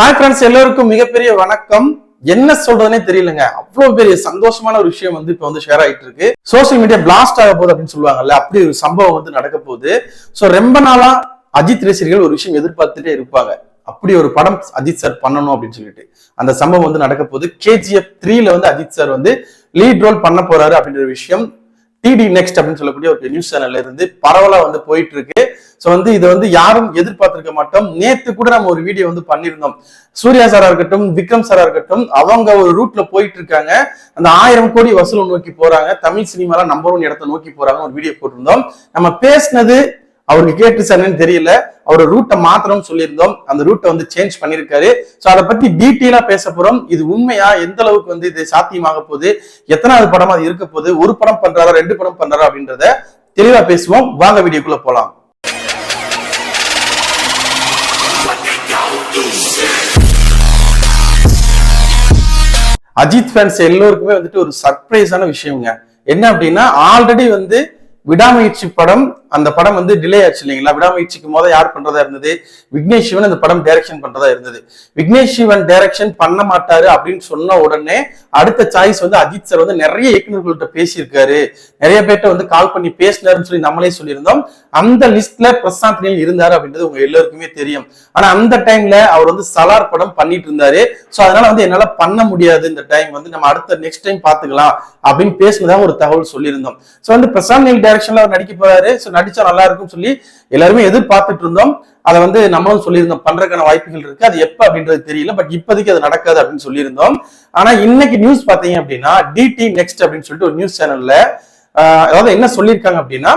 Hi friends எல்லோருக்கும் மிகப்பெரிய வணக்கம். என்ன சொல்றதுனே தெரியலங்க. அவ்வளவு பெரிய சந்தோஷமான ஒரு விஷயம் வந்து இப்ப வந்து ஷேர் ஆயிட்டு இருக்கு. சோசியல் மீடியா பிளாஸ்ட் ஆக போகுது அப்படின்னு சொல்லுவாங்கல்ல அப்படி ஒரு சம்பவம் வந்து நடக்க போகுது. சோ ரொம்ப நாளா அஜித் ரசிகர்கள் ஒரு விஷயம் எதிர்பார்த்துட்டே இருப்பாங்க. அப்படி ஒரு படம் அஜித் சார் பண்ணணும் அப்படின்னு சொல்லிட்டு. அந்த சம்பவம் வந்து நடக்க போகுது. கேஜிஎஃப் த்ரீல வந்து அஜித் சார் வந்து லீட் ரோல் பண்ண போறாரு அப்படின்ற ஒரு விஷயம். டிடி நெக்ஸ்ட் அப்படின்னு சொல்லக்கூடிய ஒரு நியூஸ் சேனல்ல இருந்து பரவலா வந்து போயிட்டு இருக்கு ஸோ வந்து இதை வந்து யாரும் எதிர்பார்த்திருக்க மாட்டோம். நேத்து கூட நம்ம ஒரு வீடியோ வந்து பண்ணியிருந்தோம். சூர்யா சாரா இருக்கட்டும் விக்ரம் சாரா இருக்கட்டும் அவங்க ஒரு ரூட்ல போயிட்டு இருக்காங்க அந்த ஆயிரம் கோடி வசூல் நோக்கி போறாங்க. தமிழ் சினிமாலாம் நம்பர் ஒன் இடத்த நோக்கி போறாங்க ஒரு வீடியோ போட்டிருந்தோம். நம்ம பேசினது அவருக்கு கேட்டு தெரியல. அவர் ரூட்டை மாத்திரம் சொல்லியிருந்தோம். அந்த ரூட்டை வந்து சேஞ்ச் பண்ணியிருக்காரு ஸோ அதை பத்தி டீட்டெயிலா பேச போறோம். இது உண்மையா? எந்த அளவுக்கு வந்து இது சாத்தியமாக போகுது? எத்தனாவது படமா அது இருக்க போகுது? ஒரு படம் பண்றாரா? ரெண்டு படம் பண்றாரா? அப்படின்றத தெளிவா பேசுவோம். வாங்க வீடியோக்குள்ள போலாம். அஜித் ஃபேன்ஸ் எல்லோருக்குமே வந்துட்டு ஒரு சர்ப்ரைஸான விஷயங்க. என்ன அப்படின்னா ஆல்ரெடி வந்து விடாமுயற்சி படம் அந்த படம் வந்து டிலே ஆச்சு இல்லைங்களா? விடாமுயற்சிக்கு முதல் யார் பண்றதா இருந்தது? விக்னேஷ் சிவன் அந்த படம் டைரக்ஷன் பண்றதா இருந்தது. விக்னேஷ் சிவன் டைரக்ஷன் பண்ண மாட்டாரு அப்படின்னு சொன்ன உடனே அடுத்த சாய்ஸ் வந்து அஜித் சார் வந்து நிறைய இயக்குநர்கள்ட்ட பேசியிருக்காரு. நிறைய பேர்ட்ட வந்து கால் பண்ணி பேசினாருன்னு சொல்லி நம்மளே சொல்லியிருந்தோம். அந்த லிஸ்ட்ல பிரசாந்த் நீல் இருந்தாரு அப்படின்றது உங்க எல்லாருக்குமே தெரியும். ஆனா அந்த டைம்ல அவர் வந்து சலார் படம் பண்ணிட்டு இருந்தாரு. சோ அதனால வந்து என்னால பண்ண முடியாது இந்த டைம் வந்து. நம்ம அடுத்த நெக்ஸ்ட் டைம் பாத்துக்கலாம் அப்படின்னு பேசுனதா ஒரு தகவல் சொல்லியிருந்தோம். சோ வந்து பிரசாந்த் நீல் டைரக்ஷன்ல அவர் நடிக்க போறாரு. சோ நடிச்சா நல்லா இருக்கும்னு சொல்லி எல்லாருமே எதிர்பார்த்துட்டு இருந்தோம். அதை வந்து நம்மளும் சொல்லியிருந்தோம். பண்றதுக்கான வாய்ப்புகள் இருக்கு. அது எப்ப அப்படின்றது தெரியல. பட் இப்போதைக்கு அது நடக்காது அப்படின்னு சொல்லியிருந்தோம். ஆனா இன்னைக்கு நியூஸ் பாத்தீங்க அப்படின்னா டிடி நெக்ஸ்ட் அப்படின்னு சொல்லிட்டு ஒரு நியூஸ் சேனல்ல அதாவது என்ன சொல்லியிருக்காங்க அப்படின்னா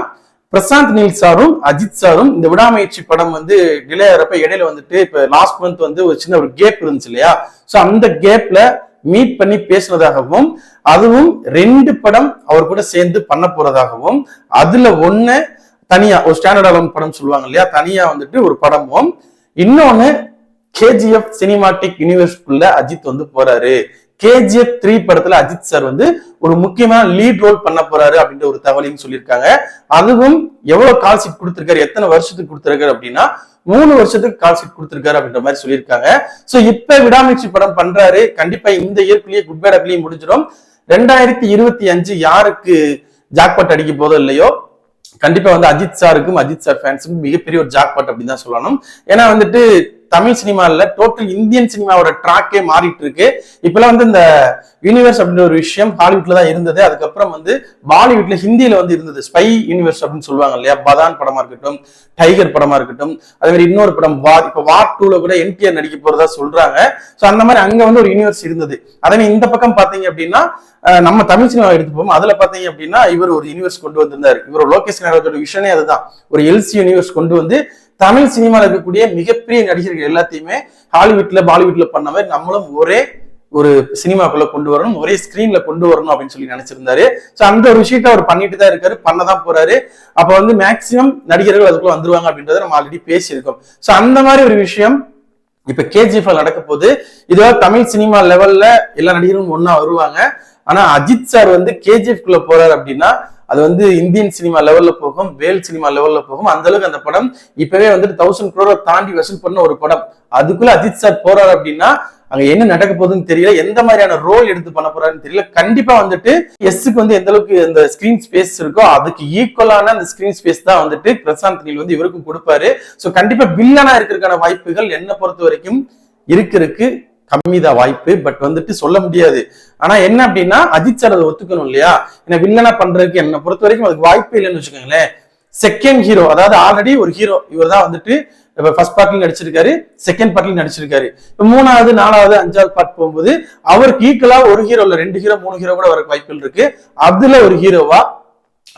பிரசாந்த் நீல் சாரும் அஜித் சாரும் இந்த விடாமுயற்சி படம் வந்து டிலே ஆகிறப்ப இடையில வந்துட்டு இப்ப லாஸ்ட் மந்த் வந்து ஒரு சின்ன ஒரு கேப் இருந்துச்சு இல்லையா? ஸோ அந்த கேப்ல மீட் பண்ணி பேசுனதாகவும் அதுவும் ரெண்டு படம் அவர் கூட சேர்ந்து பண்ண போறதாகவும் அதுல ஒன்னு தனியா ஒரு ஸ்டாண்டர்ட் அலோன் படம் சொல்லுவாங்க இல்லையா? தனியா வந்துட்டு ஒரு படமும். இன்னொன்னு கேஜிஎஃப் சினிமாட்டிக் யூனிவர்ஸ்குள்ள அஜித் வந்து போறாரு. கேஜிஎஃப் த்ரீ படத்துல அஜித் சார் வந்து ஒரு முக்கியமான லீட் ரோல் பண்ண போறாரு அப்படின்ற ஒரு தகவலையும் சொல்லியிருக்காங்க. அதுவும் எவ்வளவு கால் சீட் கொடுத்திருக்காரு எத்தனை வருஷத்துக்கு கொடுத்திருக்காரு அப்படின்னா மூணு வருஷத்துக்கு கால் சீட் கொடுத்திருக்காரு அப்படின்ற மாதிரி சொல்லியிருக்காங்க. சோ இப்ப விடாமுயற்சி படம் பண்றாரு. கண்டிப்பா இந்த இயற்கையிலேயே குட் பேட் முடிஞ்சிடும். ரெண்டாயிரத்தி இருபத்தி அஞ்சு யாருக்கு ஜாக்பாட் அடிக்க போதோ இல்லையோ கண்டிப்பா வந்து அஜித் சாருக்கும் அஜித் சார் ஃபேன்ஸுக்கும் மிகப்பெரிய ஒரு ஜாக்பாட் அப்படின்னு தான் சொல்லணும். ஏன்னா வந்துட்டு தமிழ் சினிமா இல்ல டோட்டல் இந்தியன் சினிமாவோட ட்ராக்கே மாறிட்டு இருக்கு இப்பெல்லாம் வந்து இந்த யூனிவர்ஸ் அப்படின்ற ஒரு விஷயம் ஹாலிவுட்ல தான் இருந்தது. அதுக்கப்புறம் வந்து பாலிவுட்ல ஹிந்தியில வந்து இருந்தது. ஸ்பை யூனிவர்ஸ் அப்படின்னு சொல்லுவாங்க இல்லையா? பதான் படமா இருக்கட்டும் டைகர் படமா இருக்கட்டும் அதே மாதிரி இன்னொரு படம் வார் இப்ப வார் டூல கூட என்டிஆர் நடிக்க போறதா சொல்றாங்க. சோ அந்த மாதிரி அங்க வந்து ஒரு யூனிவர்ஸ் இருந்தது. அதே மாதிரி இந்த பக்கம் பாத்தீங்க அப்படின்னா நம்ம தமிழ் சினிமா எடுத்து போவோம். அதுல பாத்தீங்க அப்படின்னா இவர் ஒரு யூனிவர்ஸ் கொண்டு வந்திருந்தார். இவர் லோகேஷ் நாயகத்தோட விஷயமே அதுதான். ஒரு எல்சி யூனிவர்ஸ் கொண்டு வந்து தமிழ் சினிமாவில் இருக்கக்கூடிய மிகப்பெரிய நடிகர்கள் எல்லாத்தையுமே ஹாலிவுட்ல பாலிவுட்ல பண்ண மாதிரி நம்மளும் ஒரே ஒரு சினிமாக்குள்ள கொண்டு வரணும் ஒரே ஸ்கிரீன்ல கொண்டு வரணும் அப்படின்னு சொல்லி நினைச்சிருந்தாரு. ஸோ அந்த ஒரு விஷயத்த அவர் பண்ணிட்டு தான் இருக்காரு பண்ணதான் போறாரு. அப்ப வந்து மேக்சிமம் நடிகர்கள் அதுக்குள்ள வந்துருவாங்க அப்படின்றத நம்ம ஆல்ரெடி பேசியிருக்கோம். சோ அந்த மாதிரி ஒரு விஷயம் இப்ப கேஜிஎஃப் நடக்க போது இதுவா தமிழ் சினிமா லெவல்ல எல்லா நடிகரும் ஒன்னா வருவாங்க. ஆனா அஜித் சார் வந்து கேஜிஎஃப் குள்ள போறாரு அப்படின்னா அது வந்து இந்தியன் சினிமா லெவல்ல போகும் வேல் சினிமா லெவல்ல போகும். அந்த அளவுக்கு அந்த படம் இப்பவே வந்துட்டு தௌசண்ட் குரோரை தாண்டி வசூல் பண்ண ஒரு படம். அதுக்குள்ள அஜித் சார் போறாரு அப்படின்னா அங்க என்ன நடக்க போகுதுன்னு தெரியல. எந்த மாதிரியான ரோல் எடுத்து பண்ண போறாருன்னு தெரியல. கண்டிப்பா வந்துட்டு எஸ்க்கு வந்து எந்த அளவுக்கு அந்த ஸ்கிரீன் ஸ்பேஸ் இருக்கோ அதுக்கு ஈக்குவலான அந்த ஸ்கிரீன் ஸ்பேஸ் தான் வந்துட்டு பிரசாந்த் நீல் வந்து இவருக்கும் கொடுப்பாரு. ஸோ கண்டிப்பா வில்லனா இருக்கிறதுக்கான வாய்ப்புகள் என்ன பொறுத்த வரைக்கும் இருக்கு இருக்கு. கம்மிதான் வாய்ப்பு பட் வந்துட்டு சொல்ல முடியாது. ஆனா என்ன அப்படின்னா அஜித் சார் அதை ஒத்துக்கணும் இல்லையா? என்ன வில்லனா பண்றதுக்கு என்ன பொறுத்த வரைக்கும் அதுக்கு வாய்ப்பே இல்லைன்னு வச்சுக்கோங்களேன். செகண்ட் ஹீரோ அதாவது ஆல்ரெடி ஒரு ஹீரோ இவர் தான் வந்துட்டு இப்ப ஃபர்ஸ்ட் பார்ட்ல நடிச்சிருக்காரு செகண்ட் பார்ட்ல நடிச்சிருக்காரு. இப்ப மூணாவது நாலாவது அஞ்சாவது பார்ட் போகும்போது அவருக்கு ஈக்குவலா ஒரு ஹீரோ இல்ல ரெண்டு ஹீரோ மூணு ஹீரோ கூட வரக்கு வாய்ப்புகள் இருக்கு. அதுல ஒரு ஹீரோவா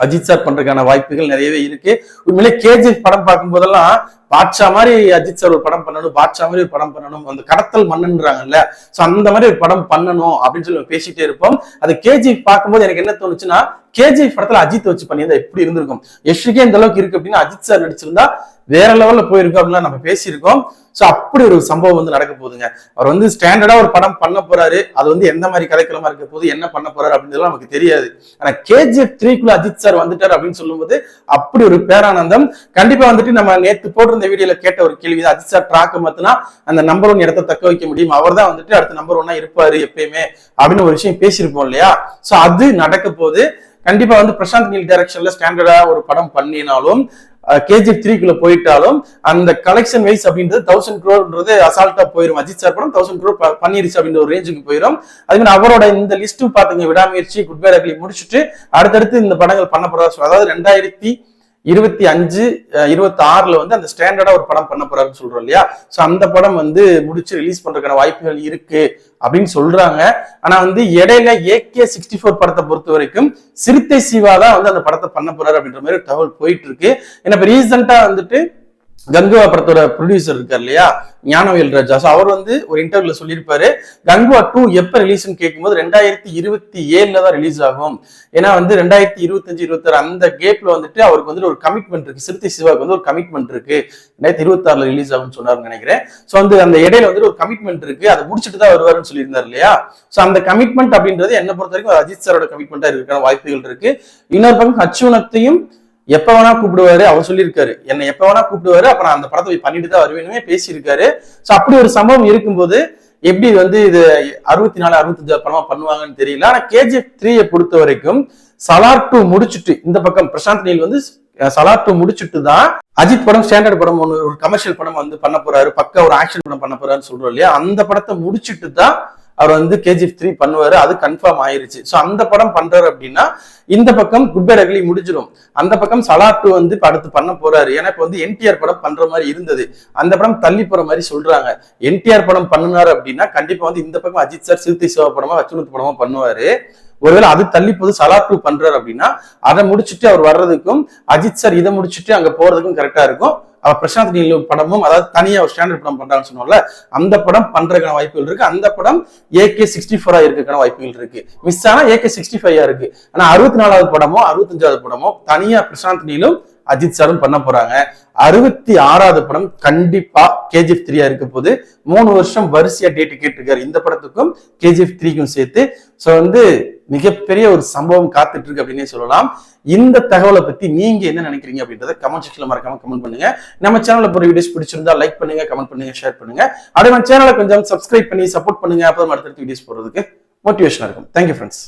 அஜித் சார் பண்றதுக்கான வாய்ப்புகள் நிறையவே இருக்கு. உண்மையிலே கேஜிஎஃப் படம் பார்க்கும் போதெல்லாம் பாட்சா மாதிரி அஜித் சார் ஒரு படம் பண்ணணும் பாட்சா மாதிரி ஒரு படம் பண்ணணும் அந்த கடத்தல் மண்ணுன்றாங்கல்ல. சோ அந்த மாதிரி ஒரு படம் பண்ணணும் அப்படின்னு சொல்லி பேசிட்டே இருப்போம். அது கேஜிஎஃப் பார்க்கும்போது எனக்கு என்ன தோணுச்சுன்னா கேஜிஎஃப் படத்துல அஜித் வச்சு பண்ணியிருந்தா எப்படி இருந்திருக்கும்? யஷ்ரிக்கே இந்த அளவுக்கு இருக்கு அப்படின்னா அஜித் சார் நடிச்சிருந்தா வேற லெவல்ல போயிருக்கும் அப்படின்லாம் நம்ம பேசியிருக்கோம். ஸோ அப்படி ஒரு சம்பவம் வந்து நடக்க போகுதுங்க. அவர் வந்து ஸ்டாண்டர்டா ஒரு படம் பண்ண போறாரு. அது வந்து எந்த மாதிரி கதைக்களமா இருக்க போது என்ன பண்ண போறாரு அப்படின்றதுலாம் நமக்கு தெரியாது. ஆனா கேஜிஎஃப் த்ரீக்குள்ள அஜித் சார் வந்துட்டார் அப்படின்னு சொல்லும்போது அப்படி ஒரு பேரானந்தம். கண்டிப்பா வந்துட்டு நம்ம நேத்து போட்டிருந்த வீடியோல கேட்ட ஒரு கேள்வி அஜித் சார் ட்ராக் மாத்தினா அந்த நம்பர் ஒன் இடத்த தக்க வைக்க முடியும். அவர் தான் வந்துட்டு அடுத்த நம்பர் ஒன்னா இருப்பாரு எப்பயுமே அப்படின்னு ஒரு விஷயம் பேசியிருப்போம் இல்லையா? சோ அது நடக்க போது கண்டிப்பா வந்து பிரசாந்த் நீல் டைரக்ஷன்ல ஸ்டாண்டர்டா ஒரு படம் பண்ணினாலும் கேஜிஎஃப் த்ரீக்குள்ள போயிட்டாலும் அந்த கலெக்ஷன் வைஸ் அப்படின்றது தௌசண்ட் க்ரோர்ன்றது அசால்ட்டா போயிடும் அஜித் சார் படம் தௌசண்ட் க்ரோர் பண்ணிருச்சு அப்படின்ற ஒரு ரேஞ்சுக்கு போயிடும் அதே மாதிரி அவரோட இந்த லிஸ்ட்டும் பாத்துங்க விடாமுயற்சி குட் பை முடிச்சுட்டு அடுத்தடுத்து இந்த படங்கள் பண்ண போறதா அதாவது ரெண்டாயிரத்தி இருபத்தி அஞ்சு இருபத்தி ஆறுல வந்து அந்த ஸ்டாண்டர்டா ஒரு படம் பண்ண போறாருன்னு சொல்றோம் இல்லையா? ஸோ அந்த படம் வந்து முடிச்சு ரிலீஸ் பண்றதுக்கான வாய்ப்புகள் இருக்கு அப்படின்னு சொல்றாங்க. ஆனா வந்து இடையில ஏகே சிக்ஸ்டி ஃபோர் படத்தை பொறுத்த வரைக்கும் சிறுத்தை சிவா தான் வந்து அந்த படத்தை பண்ண போறாரு அப்படின்ற மாதிரி தகவல் போயிட்டு இருக்கு. ஏன்னா இப்ப ரீசெண்டா வந்துட்டு கங்குவா படத்தோட ப்ரொடியூசர் இருக்கார் இல்லையா? ஞானவேல் ராஜா ஸோ அவர் வந்து ஒரு இன்டர்வியூல சொல்லியிருப்பாரு கங்குவா டூ எப்போ ரிலீஸ்னு கேட்கும்போது ரெண்டாயிரத்தி இருபத்தி ஏழுல தான் ரிலீஸ் ஆகும். ஏன்னா வந்து ரெண்டாயிரத்தி இருபத்தஞ்சு இருபத்தாறு அந்த கேப்ல வந்துட்டு அவருக்கு வந்து ஒரு கமிட்மெண்ட் இருக்கு. சிறுத்தை சிவாவுக்கு வந்து ஒரு கமிட்மெண்ட் இருக்கு. ரெண்டாயிரத்தி இருபத்தாறுல ரிலீஸ் ஆகும்னு சொன்னார்னு நினைக்கிறேன். ஸோ வந்து அந்த இடையில வந்து ஒரு கமிட்மெண்ட் இருக்கு. அதை முடிச்சுட்டு தான் வருவாருன்னு சொல்லியிருந்தார் இல்லையா? ஸோ அந்த கமிட்மெண்ட் அப்படின்றது என்ன பொறுத்த வரைக்கும் அஜித் சாரோட கமிட்மெண்ட்டாக இருக்கிற வாய்ப்புகள் இருக்கு. இன்னொரு பக்கம் அச்சுவனத்தையும் எப்ப வேணா கூப்பிடுவாரு அவர் சொல்லியிருக்காரு. என்னை எப்ப வேணா கூப்பிடுவாரு அப்ப நான் அந்த படத்தை போய் பண்ணிட்டு தான் வருவேனுமே பேசியிருக்காரு. சோ அப்படி ஒரு சம்பவம் இருக்கும்போது எப்படி வந்து இது அறுபத்தி நாலு அறுபத்தஞ்சு படமா பண்ணுவாங்கன்னு தெரியல. ஆனா கேஜிஎஃப் த்ரீயை பொறுத்த வரைக்கும் சலார் டூ முடிச்சுட்டு இந்த பக்கம் பிரசாந்த் நீல் வந்து சலார் டூ முடிச்சுட்டு தான் அஜித் படம் ஸ்டாண்டர்ட் படம் ஒன்று ஒரு கமர்ஷியல் படம் வந்து பண்ண போறாரு. பக்கா ஒரு ஆக்ஷன் படம் பண்ண போறாருன்னு சொல்றோம் இல்லையா? அந்த படத்தை முடிச்சுட்டு தான் அவர் வந்து கேஜிஎஃப் த்ரீ பண்ணுவாரு அது கன்ஃபார்ம் ஆயிருச்சு. ஸோ அந்த படம் பண்றாரு அப்படின்னா இந்த பக்கம் குட் பை ரகலி முடிஞ்சிடும் அந்த பக்கம் சலாட்டு வந்து அடுத்து பண்ண போறாரு. ஏன்னா இப்ப வந்து என்டிஆர் படம் பண்ற மாதிரி இருந்தது. அந்த படம் தள்ளி போற மாதிரி சொல்றாங்க. என்டிஆர் படம் பண்ணினாரு அப்படின்னா கண்டிப்பா வந்து இந்த பக்கம் அஜித் சார் சிறுத்தை சிவா படமா அச்சுனத் படமா பண்ணுவாரு. ஒருவேளை அது தள்ளி போது சலாட்டு பண்றாரு அப்படின்னா அதை முடிச்சுட்டு அவர் வர்றதுக்கும் அஜித் சார் இதை முடிச்சுட்டு அங்க போறதுக்கும் கரெக்டா இருக்கும். அவ பிரசாந்த் நீல் படமும் அதாவது தனியா ஒரு ஸ்டாண்டர்ட் படம் பண்றாங்கன்னு சொன்னோம்ல அந்த படம் பண்றதுக்கான வாய்ப்புகள் இருக்கு. அந்த படம் ஏகே சிக்ஸ்டி ஃபோரா இருக்கிறதுக்கான வாய்ப்புகள் இருக்கு. மிஸ் ஆனா ஏகே சிக்ஸ்டி ஃபைவ் இருக்கு. ஆனா அறுபத்தி நாலாவது படமோ அறுபத்தஞ்சாவது படமோ தனியா பிரசாந்த் நீலும் அஜித் சாரும் பண்ண போறாங்க. அறுபத்தி ஆறாவது படம் கண்டிப்பா கேஜிஎஃப் த்ரீயா இருக்க போது மூணு வருஷம் வரிசையா டேட் கேட்டிருக்காரு. இந்த படத்துக்கும் கேஜிஎஃப் த்ரீக்கும் சேர்த்து. ஸோ வந்து மிகப்பெரிய ஒரு சம்பவம் காத்துட்டு இருக்கு அப்படின்னே சொல்லலாம். இந்த தகவலை பத்தி நீங்க என்ன நினைக்கிறீங்க அப்படின்றத கமெண்ட் செக்ஷன்ல மறக்காம கமெண்ட் பண்ணுங்க. நம்ம சேனல்ல போற வீடியோஸ் பிடிச்சிருந்தா லைக் பண்ணுங்க கமெண்ட் பண்ணுங்க ஷேர் பண்ணுங்க. அதே மாதிரி சேனலை கொஞ்சம் சப்ஸ்கிரைப் பண்ணி சப்போர்ட் பண்ணுங்க. அப்புறம் அடுத்தடுத்த வீடியோஸ் போடுறதுக்கு மோட்டிவேஷனா இருக்கும். Thank you friends